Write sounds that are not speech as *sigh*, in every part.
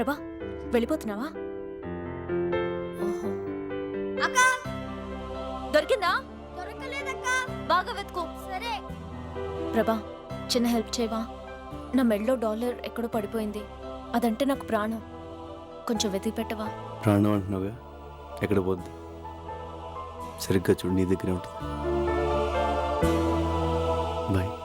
ప్రభా వెళ్ళిపోతున్నావా? అక్క! దొరికిందా? దొరకలేదక్క. బాగా వెతుకో. సరే. ప్రభా చిన్న హెల్ప్ చేయవా? నా మెడలో డాలర్ ఎక్కడో పడిపోయింది. అదంటే నాకు ప్రాణం. కొంచెం వెతికి పెట్టవా? ప్రాణం అంటున్నావుగా? ఎక్కడ పోద్ది? సరిగ్గా చూడు నీ దగ్గరే ఉంటుంది. బాయ్.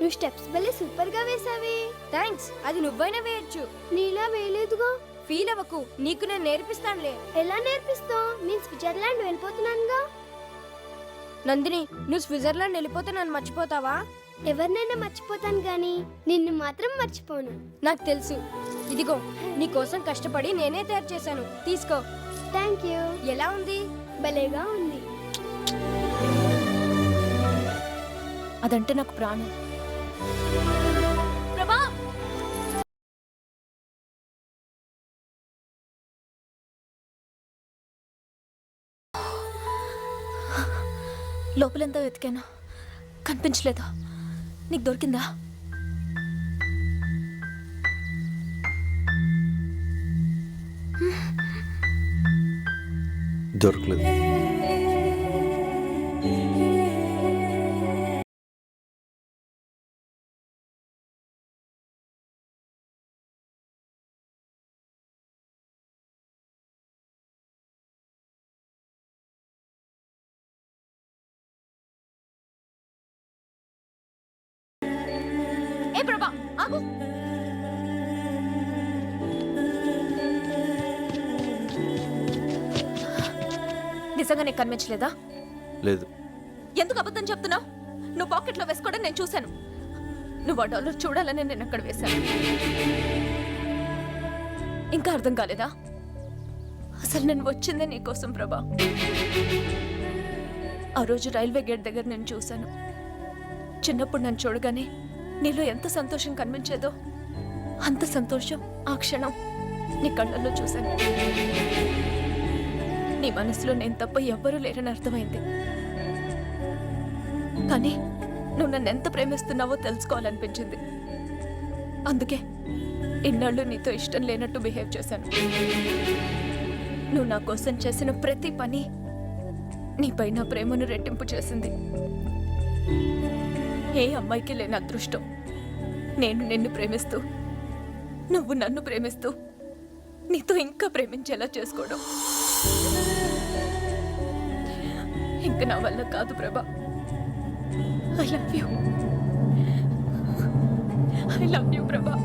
నువ్వు స్టెప్స్ భలే సూపర్గా వేసావే థ్యాంక్స్ అది నువ్వైనా వేయొచ్చు. నీలా వేయలేదుగా? ఫీల్ అవ్వకు. నీకు నేను నేర్పిస్తానులే. ఎలా నేర్పిస్తావు? నేను స్విట్జర్లాండ్ వెళ్ళిపోతున్నానుగా. నందిని నువ్వు స్విట్జర్లాండ్ వెళ్ళిపోతే నన్ను మర్చిపోతావా? ఎవరినైనా మర్చిపోతాను గాని నిన్ను మాత్రం మర్చిపోను. నాకు తెలుసు. ఇదిగో నీ కోసం కష్టపడి నేనే తయారు చేశాను. తీసుకో. Thank you. ఎలా ఉంది? భలేగా ఉంది. అదంటే నాకు ప్రాణం. లోపలంతా వెతికాను. కనిపించలేదు? నీకు దొరికిందా? దొరకలేదు. ఏ ప్రభా ఆగు. నిజంగా నీకు కనిపించలేదా? లేదు. ఎందుకు అబద్ధం చెప్తున్నావు? నువ్వు పాకెట్లో వేసుకోవడం నేను చూశాను. నువ్వు ఆ డాలర్ చూడాలని నేను అక్కడ వేశాను. ఇంకా అర్థం కాలేదా? అసలు నేను వచ్చిందే నీకోసం ప్రభా. ఆ రోజు రైల్వే గేట్ దగ్గర నేను చూశాను. చిన్నప్పుడు నన్ను చూడగానే నీలో ఎంత సంతోషం కనిపించేదో అంత సంతోషం ఆ క్షణం నీ కళ్ళల్లో చూశాను. నీ మనసులో నేను తప్ప ఎవ్వరూ లేరని అర్థమైంది. కానీ నువ్వు నన్ను ఎంత ప్రేమిస్తున్నావో తెలుసుకోవాలనిపించింది. అందుకే ఇన్నాళ్ళు నీతో ఇష్టం లేనట్టు బిహేవ్ చేశాను. నువ్వు నా కోసం చేసిన ప్రతి పని నీపై నా ప్రేమను రెట్టింపు చేసింది. ఏ అమ్మాయికి లేని అదృష్టం. నేను నిన్ను ప్రేమిస్తూ నువ్వు నన్ను ప్రేమిస్తూ నీతో ఇంకా ప్రేమించేలా చేసుకోవడం. ఇంకా నా వల్ల కాదు Prabha. I love you I love you Prabha.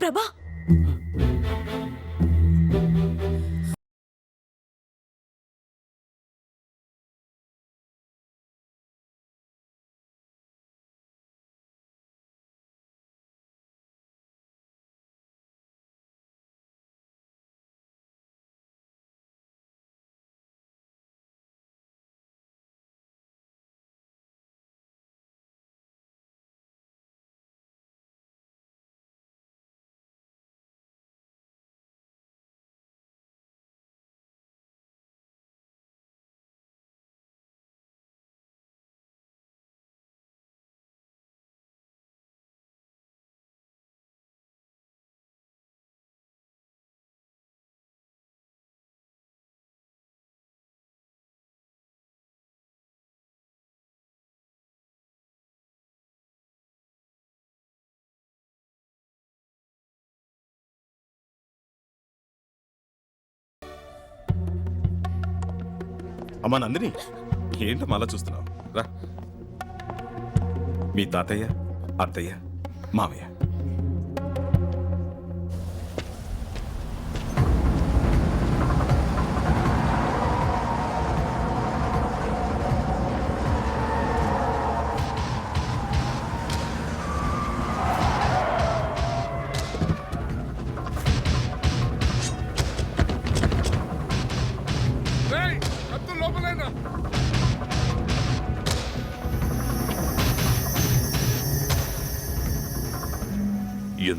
Prabha! అమ్మా నందిని ఏంటమ్మా అలా చూస్తున్నావు? రా. మీ తాతయ్య అత్తయ్య మామయ్య.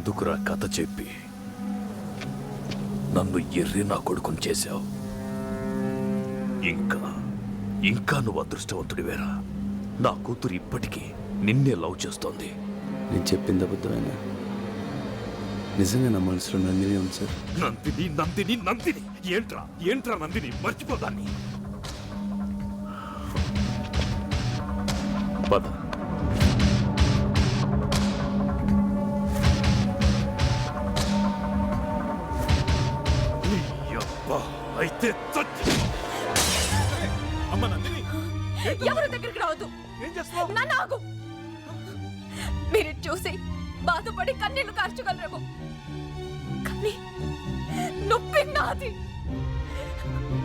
ఎందుకురా కథ చెప్పి? నన్ను ఎర్రి నా కొడుకుని చేశావు. ఇంకా ఇంకా నువ్వు అదృష్టవంతుడివేరా. నా కూతురు ఇప్పటికీ నిన్నే లవ్ చేస్తోంది. నేను చెప్పింది అబద్ధమైనా? నిజంగా నా మనసులో నందిని ఉంది సార్. నందిని నందిని నందిని. ఏంట్రా ఏంట్రా నందిని? మర్చిపోదాన్ని. పద. అయితే చచ్చి. అమ్మ నందిని *gasps* ఎవరి దగ్గరికి రావద్దు. ఏం చేస్తున్నావు? నన్ను ఆగు. మీరు చూసి బాధపడి కన్నీళ్ళు కార్చగలరేమో. కానీ నొప్పి నాది.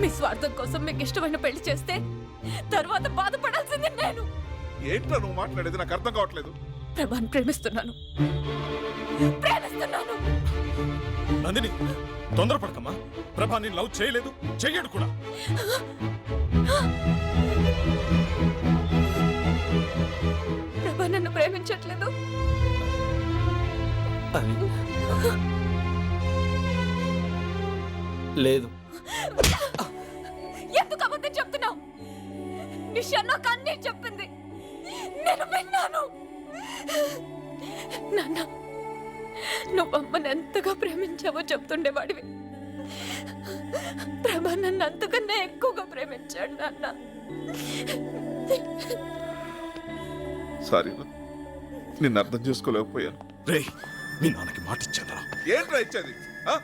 మీ స్వార్థం కోసం మీకు ఇష్టమైన పెళ్ళి చేస్తే తర్వాత బాధపడాల్సింది నేను. ఏంట్రా నువ్వు మాట్లాడేది? నాకు అర్థం కావట్లేదు. ప్రభాని ప్రేమిస్తున్నాను. ప్రేమిస్తున్నాను. నందిని తొందరపడకమ్మా. ప్రభా నేను లవ్ చేయలేదు చెయ్యడు కూడా. ప్రభా నన్ను ప్రేమించట్లేదు. లేదు. ఎందుకు అబద్ధం చెప్తున్నావు? నిషా నాకు అన్నీ చెప్పింది. నేను విన్నాను. నాన్న నువ్వు అమ్మని ఎంతగా ప్రేమించావో చెప్తుండేవాడివి. ప్రభా నన్ను అంతకన్నా ఎక్కువగా ప్రేమించాడు నాన్న. సారీ నిన్ను అర్థం చేసుకోలేకపోయాను. రే మీ నాన్నకి మాట ఇచ్చానరా ఏంట్రా ఇచ్చేది? ఆ?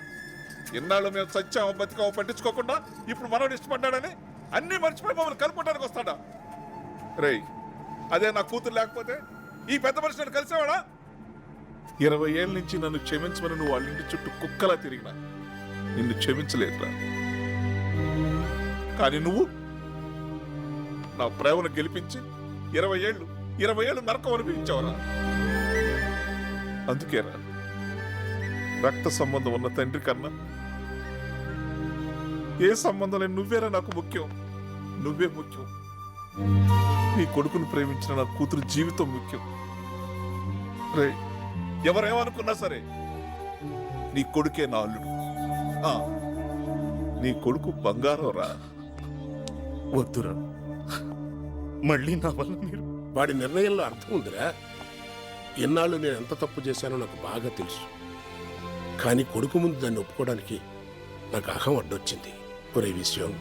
ఇన్నాళ్ళు మేము సత్యామో బతికామో పట్టించుకోకుండా ఇప్పుడు మనోడు ఇష్టపడ్డాడని అన్ని మర్చిపోయి మమ్మల్ని కలుపుకోవడానికి వస్తాడా? రేయ్ అదే నా కూతురు లేకపోతే ఈ పెద్ద మనిషి కలిసేవాడా? ఇరవై ఏళ్ళ నుంచి నన్ను క్షమించమని నువ్వు వాళ్ళ ఇంటి చుట్టూ కుక్కలా తిరిగినా. నిన్ను క్షమించలేదురా. కానీ నువ్వు నా ప్రేమను గెలిపించి ఇరవై ఏళ్ళు ఇరవై ఏళ్ళు నరకం అనిపించావరా అందుకేరా రక్త సంబంధం ఉన్న తండ్రి కన్నా ఏ సంబంధం లేని నువ్వేరా నాకు ముఖ్యం. నువ్వే ముఖ్యం. నీ కొడుకును ప్రేమించిన నా కూతురు జీవితం ముఖ్యం. రే ఎవరేమనుకున్నా సరే నీ కొడుకే నా అల్లుడు. నీ కొడుకు బంగారం రా. వద్దురా మళ్ళీ నా వల్ల మీరు వాడి నిర్ణయంలో అర్థం ఉందిరా. ఎన్నాళ్ళు నేను ఎంత తప్పు చేశానో నాకు బాగా తెలుసు. కానీ కొడుకు ముందు దాన్ని ఒప్పుకోవడానికి నాకు అహం అడ్డొచ్చింది. ఒరే విషయం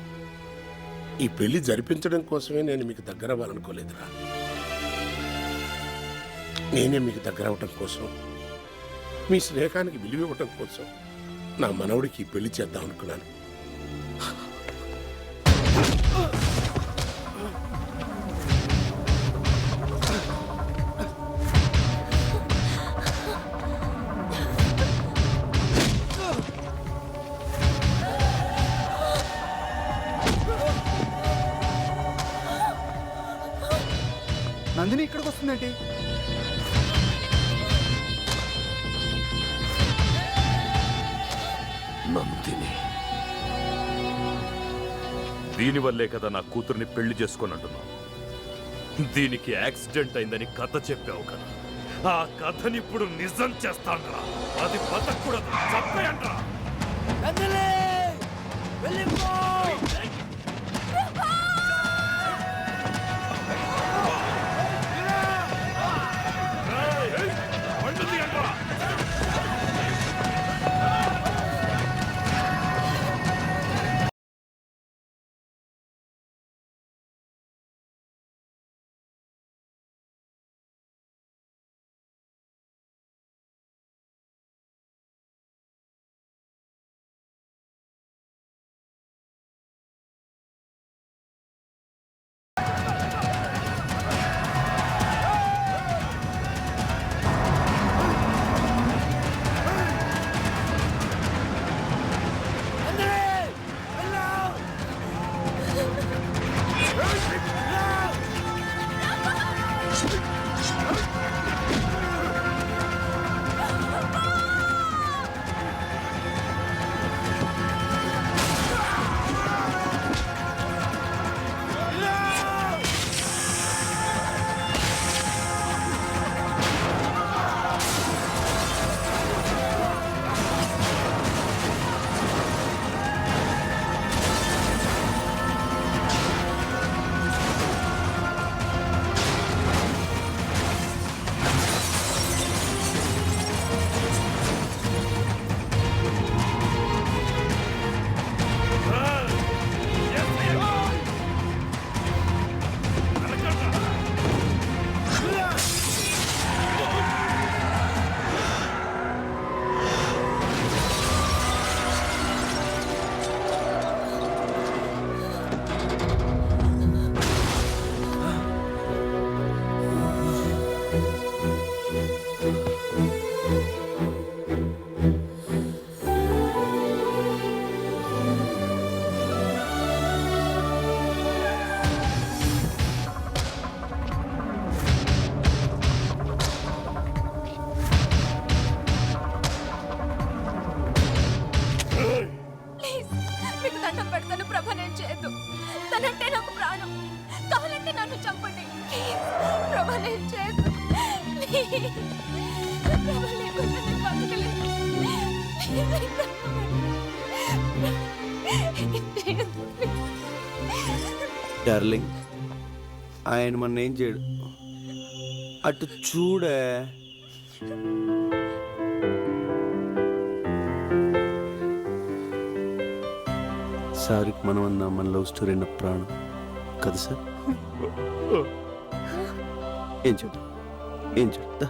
ఈ పెళ్ళి జరిపించడం కోసమే నేను మీకు దగ్గర అవ్వాలనుకోలేదురా నేనే మీకు దగ్గర అవటం కోసం మీ స్నేహానికి విలువ ఇవ్వటం కోసం నా మనవడికి పెళ్ళి చేద్దాం అనుకున్నాను. నందిని ఇక్కడికి వస్తుందంటే దీనివల్లే కదా నా కూతుర్ని పెళ్ళి చేసుకున్నట్టున్నావు. దీనికి యాక్సిడెంట్ అయిందని కథ చెప్పావు కదా. ఆ కథని ఇప్పుడు నిజం చేస్తానరా. అది బతకూడదు. చంపేయండ్రా. డార్లింగ్ ఆయన మన ఏం చేయడు? అటు చూడే. సార్కి మనం అన్న మన లవ్ స్టోరీ నా ప్రాణం. కదా సార్? *laughs* ఏం చూడు ఏం చూడు దా.